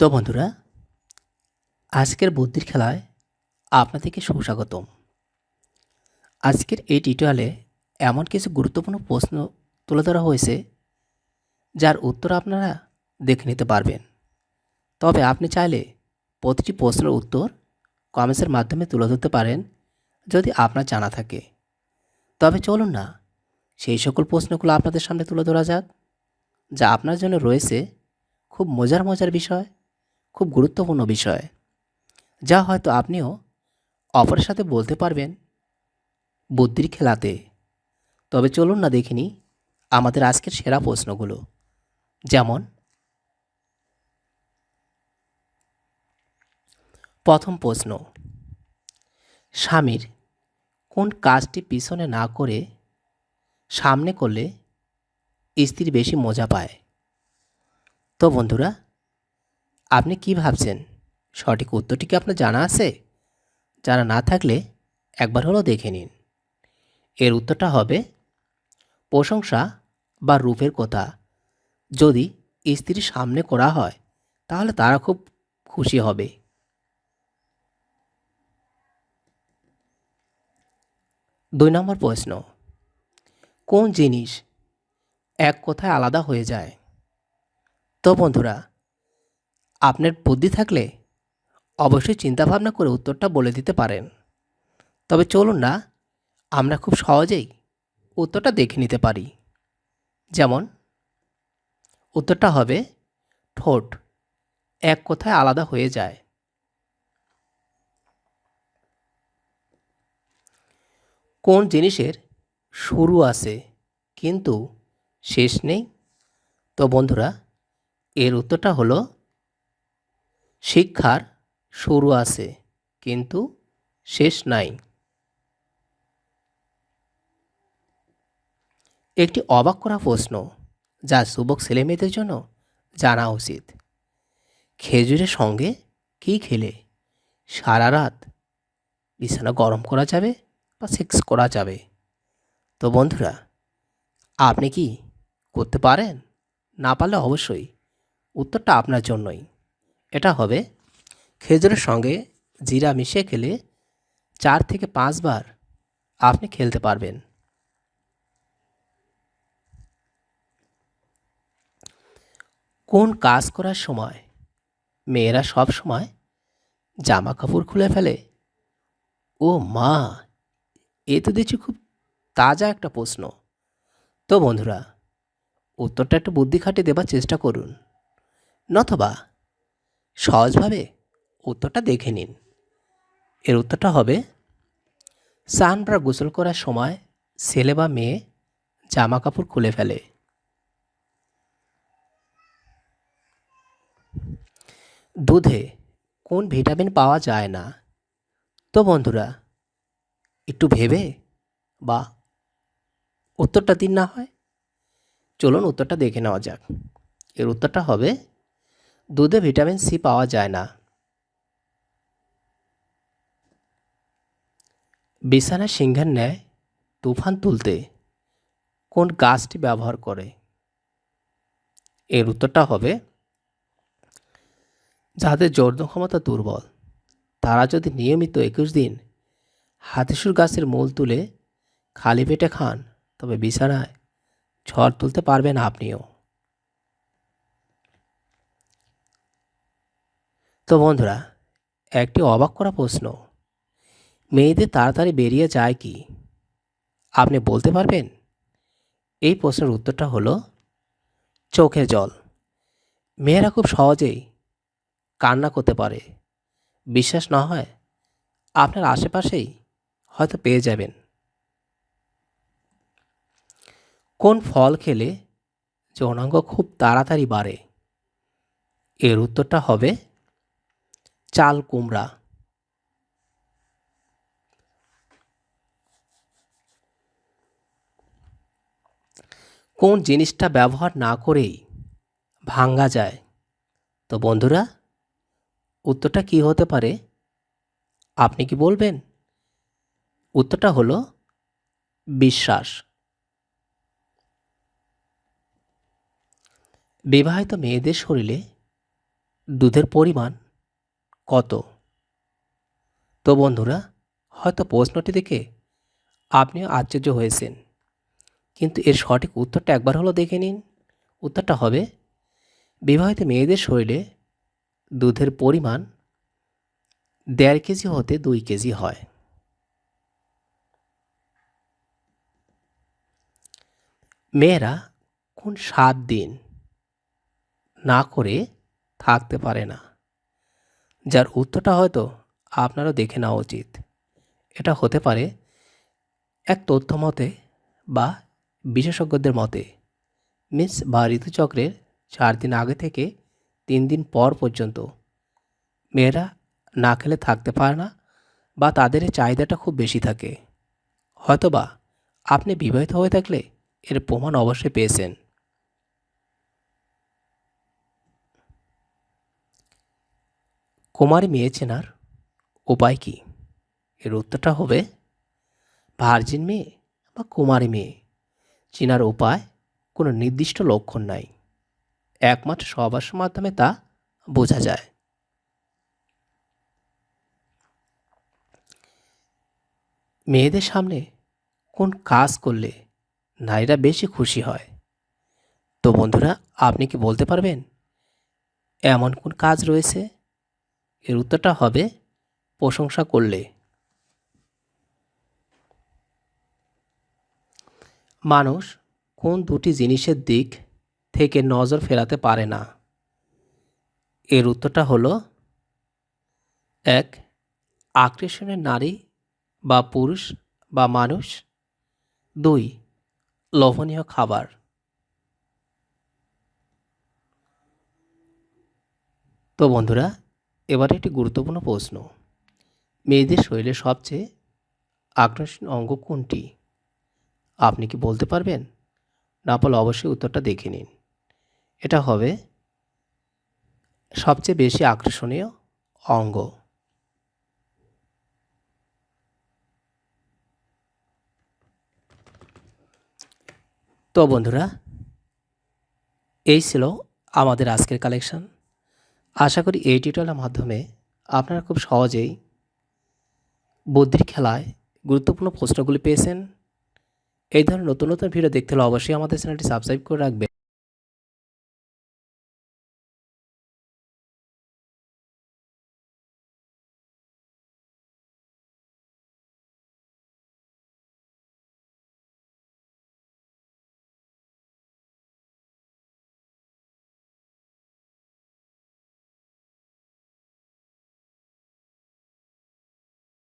তো বন্ধুরা, আজকের বুদ্ধির খেলায় আপনাদেরকে সুস্বাগতম। আজকের এই টিউটোরিয়ালে এমন কিছু গুরুত্বপূর্ণ প্রশ্ন তুলে ধরা হয়েছে, যার উত্তর আপনারা দেখে নিতে পারবেন। তবে আপনি চাইলে প্রতিটি প্রশ্নের উত্তর কমেন্টসের মাধ্যমে তুলে ধরতে পারেন, যদি আপনার জানা থাকে। তবে চলুন না, সেই সকল প্রশ্নগুলো আপনাদের সামনে তুলে ধরা যাক, যা আপনার জন্য রয়েছে খুব মজার মজার বিষয় খুব গুরুত্বপূর্ণ বিষয়, যা হয়তো আপনিও অপরের সাথে বলতে পারবেন বুদ্ধির খেলাতে। তবে চলুন না দেখিনি আমাদের আজকের সেরা প্রশ্নগুলো, যেমন, প্রথম প্রশ্ন, স্বামীর কোন কাজটি পিছনে না করে সামনে করলে স্ত্রী বেশি মজা পায়? তো বন্ধুরা আপনি কি ভাবছেন? সঠিক উত্তরটি কি আপনার জানা আছে? জানা না থাকলে একবার হলেও দেখে নিন। এর উত্তরটা হবে, প্রশংসা বা রূপের কথা। যদি স্ত্রীর সামনে করা হয়, তাহলে তারা খুব খুশি হবে। দুই নম্বর প্রশ্ন, কোন জিনিস এক কথায় আলাদা হয়ে যায়? তো বন্ধুরা আপনার বুদ্ধি থাকলে অবশ্যই চিন্তাভাবনা করে উত্তরটা বলে দিতে পারেন। তবে চলুন না, আমরা খুব সহজেই উত্তরটা দেখে নিতে পারি। যেমন, উত্তরটা হবে, ঠোঁট এক কথায় আলাদা হয়ে যায়। কোন জিনিসের শুরু আছে কিন্তু শেষ নেই? তো বন্ধুরা, এর উত্তরটা হলো শিক্ষার শুরু আছে, কিন্তু শেষ নাই। একটি অবাক করা প্রশ্ন যা যুবক ছেলেমেয়েদের জন্য জানা উচিত। খেজুরের সঙ্গে কী খেলে? সারা রাত বিছানা গরম করা যাবে বা সেক্স করা যাবে? তো বন্ধুরা, আপনি কি করতে পারেন? না পারলে অবশ্যই উত্তরটা আপনার জন্যই। এটা হবে খেজুরের সঙ্গে জিরা মিশিয়ে খেলে চার থেকে পাঁচবার আপনি খেলতে পারবেন। কোন কাজ করার সময় মেয়েরা সব সময় জামা কাপড় খুলে ফেলে? ও মা, এ তো দেখছি খুব তাজা একটা প্রশ্ন। তো বন্ধুরা, উত্তরটা একটু বুদ্ধি খাটিয়ে দেবার চেষ্টা করুন, নতবা সহজভাবে উত্তরটা দেখে নিন। এর উত্তরটা হবে স্নান বা গোসল করার সময় ছেলে বা মেয়ে জামা কাপড় খুলে ফেলে। দুধে কোন ভিটামিন পাওয়া যায় না? তো বন্ধুরা, একটু ভেবে বা উত্তরটা দিন না হয়। চলুন উত্তরটা দেখে নেওয়া যাক। এর উত্তরটা হবে দুধে ভিটামিন সি পাওয়া যায় না। বিছানা সিংহের ন্যায় তুফান তুলতে কোন গাছটি ব্যবহার করে? এর উত্তরটা হবে, যাদের জর্দ ক্ষমতা দুর্বল, তারা যদি নিয়মিত একুশ দিন হাতিসুর গাছের মূল তুলে খালি পেটে খান, তবে বিছানায় ঝড় তুলতে পারবেন আপনিও। তো বন্ধুরা, একটি অবাক করা প্রশ্ন। মেয়েদের তাড়াতাড়ি বেরিয়ে যায় কি? আপনি বলতে পারবেন? এই প্রশ্নের উত্তরটা হলো, চোখের জল। মেয়েরা খুব সহজেই কান্না করতে পারে। বিশ্বাস না হয়, আপনার আশেপাশেই হয়তো পেয়ে যাবেন। কোন ফল খেলে যৌনাঙ্গ খুব তাড়াতাড়ি বাড়ে? এর উত্তরটা হবে চাল কুমড়া। কোন জিনিসটা ব্যবহার না করেই ভাঙ্গা যায়? তো বন্ধুরা, উত্তরটা কি হতে পারে? আপনি কি বলবেন? উত্তরটা হলো বিশ্বাস। বিবাহিত মেয়েদের শরীরে দুধের পরিমাণ কত? তো বন্ধুরা, হয়তো প্রশ্নটি দেখে আপনিও আশ্চর্য হয়েছেন। কিন্তু এর সঠিক উত্তরটা একবার হলো দেখে নিন। উত্তরটা হবে, বিবাহিত মেয়েদের শরীরে দুধের পরিমাণ দেড় কেজি হতে দুই কেজি হয়। মেয়েরা কোন সাত দিন না করে থাকতে পারে না। যার উত্তরটা হয়তো আপনারও দেখে নেওয়া উচিত। এটা হতে পারে এক তথ্য মতে বা বিশেষজ্ঞদের মতে, মিস বা ঋতুচক্রের চার দিন আগে থেকে তিন দিন পর পর্যন্ত মেয়েরা না খেলে থাকতে পারে না বা তাদের চাহিদাটা খুব বেশি থাকে। হয়তোবা আপনি বিবাহিত হয়ে থাকলে এর প্রমাণ অবশ্যই পেয়েছেন। কুমারী মেয়ে চেনার উপায় কি? এর উত্তরটা হবে, ভার্জিন মেয়ে বা কুমারী মেয়ে। চেনার উপায়, কোনো নির্দিষ্ট লক্ষণ নাই। একমাত্র সহবাসের মাধ্যমে তা বোঝা যায়। মেয়েদের সামনে কোন কাজ করলে নারীরা বেশি খুশি হয়? তো বন্ধুরা, আপনি কি বলতে পারবেন? এমন কোন কাজ রয়েছে এর উত্তরটা হবে প্রশংসা করলে। মানুষ কোন দুটি জিনিসের দিক থেকে নজর ফেরাতে পারে না? এর উত্তরটা হলো, এক, আকর্ষণের নারী বা পুরুষ বা মানুষ। দুই, লোভনীয় খাবার। তো বন্ধুরা এবারে একটি গুরুত্বপূর্ণ প্রশ্ন। মেয়েদের শরীরে সবচেয়ে আকর্ষণীয় অঙ্গ কোনটি? আপনি কি বলতে পারবেন? না পারলে অবশ্যই উত্তরটা দেখে নিন। এটা হবে সবচেয়ে বেশি আকর্ষণীয় অঙ্গ। তো বন্ধুরা, এই ছিল আমাদের আজকের কালেকশন আশা করি এই টিউটোরিয়ালের মাধ্যমে আপনারা খুব সহজেই বুদ্ধির খেলায় গুরুত্বপূর্ণ প্রশ্নগুলি পেয়েছেন। এই ধরনের নতুন নতুন ভিডিও দেখতে হলে অবশ্যই আমাদের চ্যানেলটি সাবস্ক্রাইব করে রাখবেন।